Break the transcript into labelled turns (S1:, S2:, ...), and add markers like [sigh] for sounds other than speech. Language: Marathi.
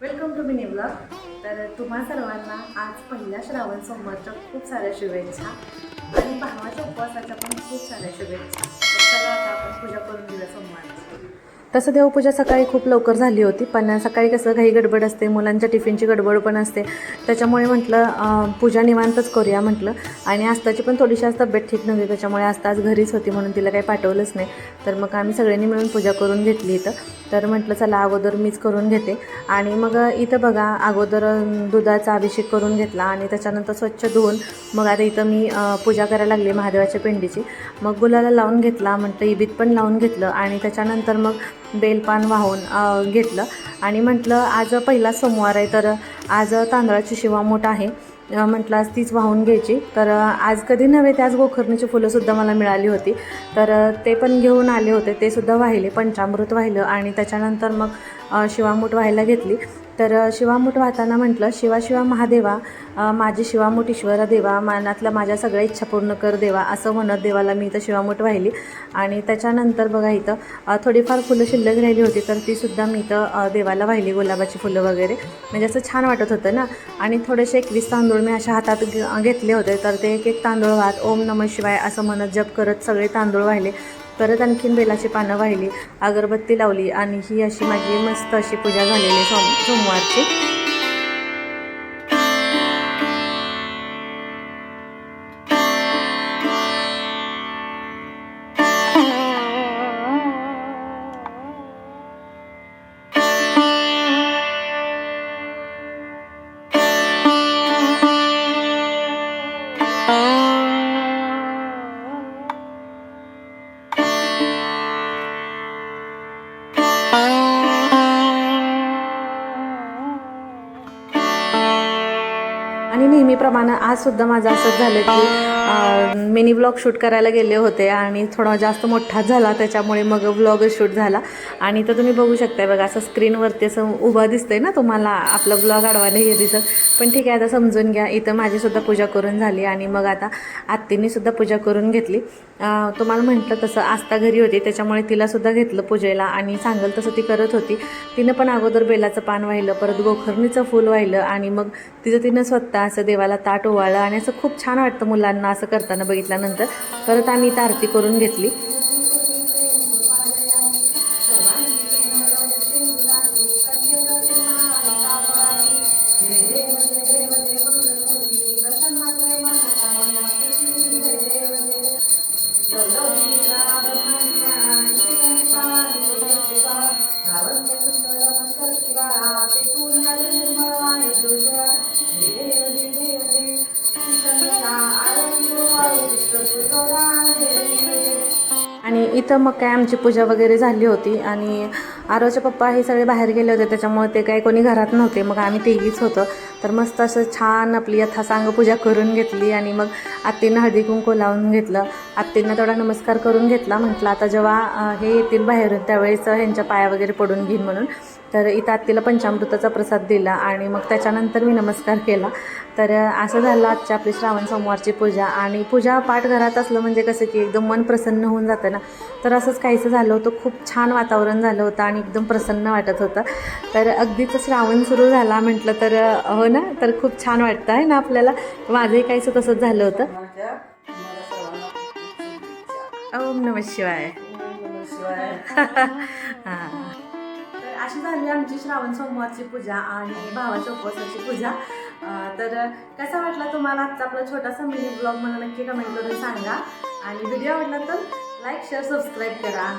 S1: वेलकम टू मिनी ब्लॉग तर तुम्हा सर्वांना आज पहिल्या श्रावण सोमवारच्या खूप साऱ्या शुभेच्छा आणि भावाच्या उपवासाच्या पण खूप साऱ्या शुभेच्छा. तर चला आता आपण पूजा करून घेऊया सोमवारची. तसं देवपूजा सकाळी खूप लवकर झाली होती पण सकाळी कसं घाई गडबड असते मुलांच्या टिफिनची गडबड पण असते. त्याच्यामुळे म्हटलं पूजा निवांतच करूया म्हटलं. आणि आस्ताची पण थोडीशी आज तब्येत ठीक नव्हती त्याच्यामुळे आस्ता आज घरीच होती म्हणून तिला काही पाठवलंच नाही. तर मग आम्ही सगळ्यांनी मिळून पूजा करून घेतली इथं. तर म्हटलं चला अगोदर मीच करून घेते. आणि मग इथं बघा अगोदर दुधाचा अभिषेक करून घेतला आणि त्याच्यानंतर स्वच्छ धुवून मग आता इथं मी पूजा करायला लागली महादेवाच्या पिंडीची. मग गुलाला लावून घेतला म्हटलं इबीत पण लावून घेतलं आणि त्याच्यानंतर मग बेलपान वाहून घेतलं. आणि म्हटलं आज पहिला सोमवार आहे तर आज तांदळाची शिवामोठ आहे. म्हटलं आज तीच वाहून घ्यायची. तर आज कधी नव्हे त्याच गोखरणीची फुलंसुद्धा मला मिळाली होती. तर ते पण घेऊन आले होते. ते सुद्धा वाहिले पंचामृत वाहिलं आणि त्याच्यानंतर मग शिवामूठ व्हायला घेतली. तर शिवामूठ वाहताना म्हटलं शिवा शिवा महादेवा माझी शिवामूठ ईश्वर देवा मनातल्या माझ्या सगळ्या इच्छा पूर्ण कर देवा असं म्हणत देवाला मी इथं शिवामूठ वाहिली आणि त्याच्यानंतर बघा इथं थोडीफार फुलं शिल्लक राहिली होती तर तीसुद्धा मी इथं देवाला वाहिली गुलाबाची फुलं वगैरे. म्हणजे असं छान वाटत होतं ना. आणि थोडेसे एकवीस तांदूळ मी अशा हातात घेतले होते तर ते एक एक तांदूळ वाहत ओम नम शिवाय असं म्हणत जप करत सगळे तांदूळ वाहिले परत आणखीन बेलाची पानं वाहिली अगरबत्ती लावली आणि ही अशी माझी मस्त अशी पूजा झालेली सोम सोमवारची. आणि नेहमीप्रमाणे आज सुद्धा माझं असंच झालं की मिनी ब्लॉग शूट करायला गेले होते आणि थोडा जास्त मोठा झाला त्याच्यामुळे मग व्लॉग शूट झाला. आणि तर तुम्ही बघू शकताय बघा असं स्क्रीनवरती असं उभा दिसतंय ना तुम्हाला आपला ब्लॉग आडवायला हे दिसत. पण ठीक आहे आता समजून घ्या इथं माझीसुद्धा पूजा करून झाली आणि मग आता आत्तीने सुद्धा पूजा करून घेतली. तुम्हाला म्हटलं तसं आस्था घरी होती त्याच्यामुळे तिलासुद्धा घेतलं पूजेला आणि सांगल तसं ती करत होती. तिनं पण अगोदर बेलाचं पान वाहिलं परत गोखरणीचं फूल वाहिलं आणि मग तिचं तिनं स्वतः असं देवाला ताट ओवाळलं आणि असं खूप छान वाटतं मुलांना असं करताना बघितल्यानंतर. परत आम्ही इथं आरती करून घेतली. आणि इथं मग काय आमची पूजा वगैरे झाली होती आणि आरोचे पप्पा हे सगळे बाहेर गेले होते त्याच्यामुळे ते काही कोणी घरात नव्हते. मग आम्ही तिघीच होतो. तर मस्त असं छान आपली यथासांग पूजा करून घेतली आणि मग आत्तीनं हळदी कुंकू लावून घेतलं. आत्तींना थोडा नमस्कार करून घेतला. म्हटलं आता जेव्हा हे येतील बाहेरून त्यावेळेस ह्यांच्या पाया वगैरे पडून घेईन म्हणून. तर इथं आत्तीला पंचामृताचा प्रसाद दिला आणि मग त्याच्यानंतर मी नमस्कार केला. तर असं झालं आजच्या आपली श्रावण सोमवारची पूजा. आणि पूजा पाठ घरात असलं म्हणजे कसं की एकदम मन प्रसन्न होऊन जातं ना. तर असंच काहीसं झालं होतं. खूप छान वातावरण झालं होतं आणि एकदम प्रसन्न वाटत होतं. तर अगदीच श्रावण सुरू झाला म्हटलं तर हो ना? तर खूप छान वाटतं आहे ना आपल्याला? माझंही काहीसं तसंच झालं होतं. ओम नम शिवाय. [laughs] हां. अशी झाली आमची श्रावण सोमवारची पूजा आणि भावाच्या उपवासाची पूजा. तर कसा वाटला तुम्हाला आजचा आपला छोटासा मिनी ब्लॉग मला नक्की कमेंट करून सांगा. आणि व्हिडिओ आवडला तर लाईक शेअर सबस्क्राईब करा.